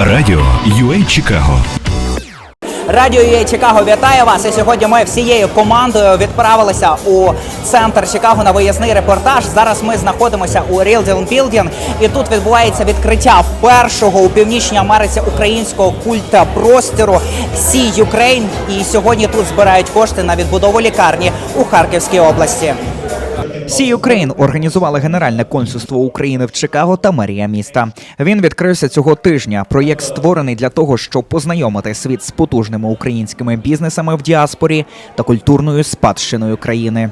Радіо UA Чикаго. Радіо UA Чикаго вітає вас. І сьогодні ми всією командою відправилися у центр Чикаго на виїзний репортаж. Зараз ми знаходимося у Deal Building, і тут відбувається відкриття першого у північній Америці українського культа простору Сі Ukraine. І сьогодні тут збирають кошти на відбудову лікарні у Харківській області. Сі Україн організували Генеральне консульство України в Чикаго та мерія міста. Він відкрився цього тижня. Проєкт створений для того, щоб познайомити світ з потужними українськими бізнесами в діаспорі та культурною спадщиною країни.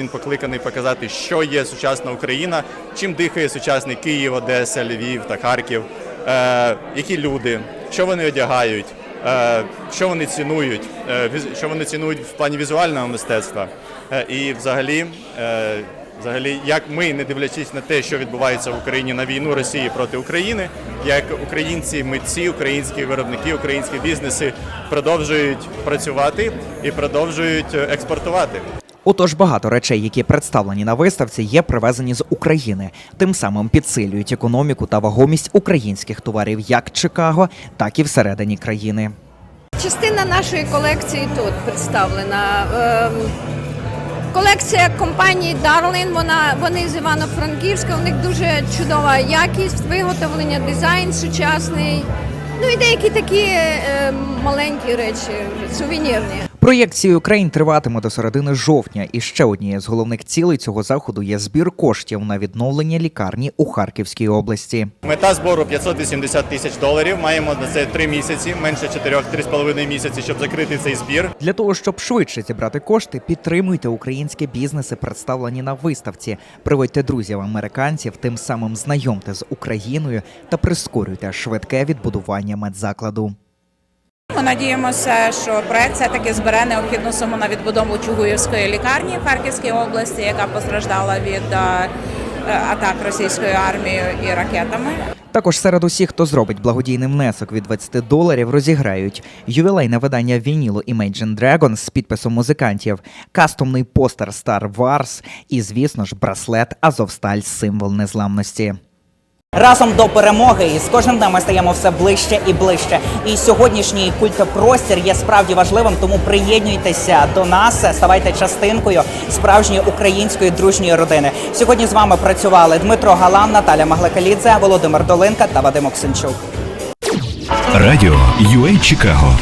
Він покликаний показати, що є сучасна Україна, чим дихає сучасний Київ, Одеса, Львів та Харків, е, які люди, що вони одягають, що вони цінують, е, що вони цінують в плані візуального мистецтва. Е, і взагалі, е, взагалі, як ми, не дивлячись на те, що відбувається в Україні на війну Росії проти України, як українці, митці, українські виробники, українські бізнеси продовжують працювати і продовжують е, експортувати. Отож, багато речей, які представлені на виставці, є привезені з України, тим самим підсилюють економіку та вагомість українських товарів як Чикаго, так і всередині країни. Частина нашої колекції тут представлена. Ем, Колекція компанії Darlin, вона вони з Івано-Франківська. У них дуже чудова якість, виготовлення, дизайн сучасний. Ну і деякі такі е, маленькі речі, сувенірні. Проєкт «Сі Україн триватиме до середини жовтня, і ще однією з головних цілей цього заходу є збір коштів на відновлення лікарні у Харківській області. Мета збору 580 тисяч доларів. Маємо на це три місяці, менше чотирьох, три з половиною місяці, щоб закрити цей збір. Для того щоб швидше зібрати кошти, підтримуйте українські бізнеси, представлені на виставці. Приводьте друзів американців, тим самим знайомте з Україною та прискорюйте швидке відбудування медзакладу. Ми надіємося, що проект все-таки збере необхідну суму на відбудову Чугуївської лікарні в Харківській області, яка постраждала від е, е, атак російською армією і ракетами. Також серед усіх, хто зробить благодійний внесок від 20 доларів, розіграють ювілейне видання вінілу Imagine Dragons з підписом музикантів, кастомний постер Star Wars і, звісно ж, браслет Азовсталь символ незламності. Разом до перемоги і з кожним днем ми стаємо все ближче і ближче. І сьогоднішній культопростір є справді важливим, тому приєднуйтеся до нас, ставайте частинкою справжньої української дружньої родини. Сьогодні з вами працювали Дмитро Галан, Наталя Магликалідзе, Володимир Долинка та Вадим Оксенчук. Радіо UA Чикаго.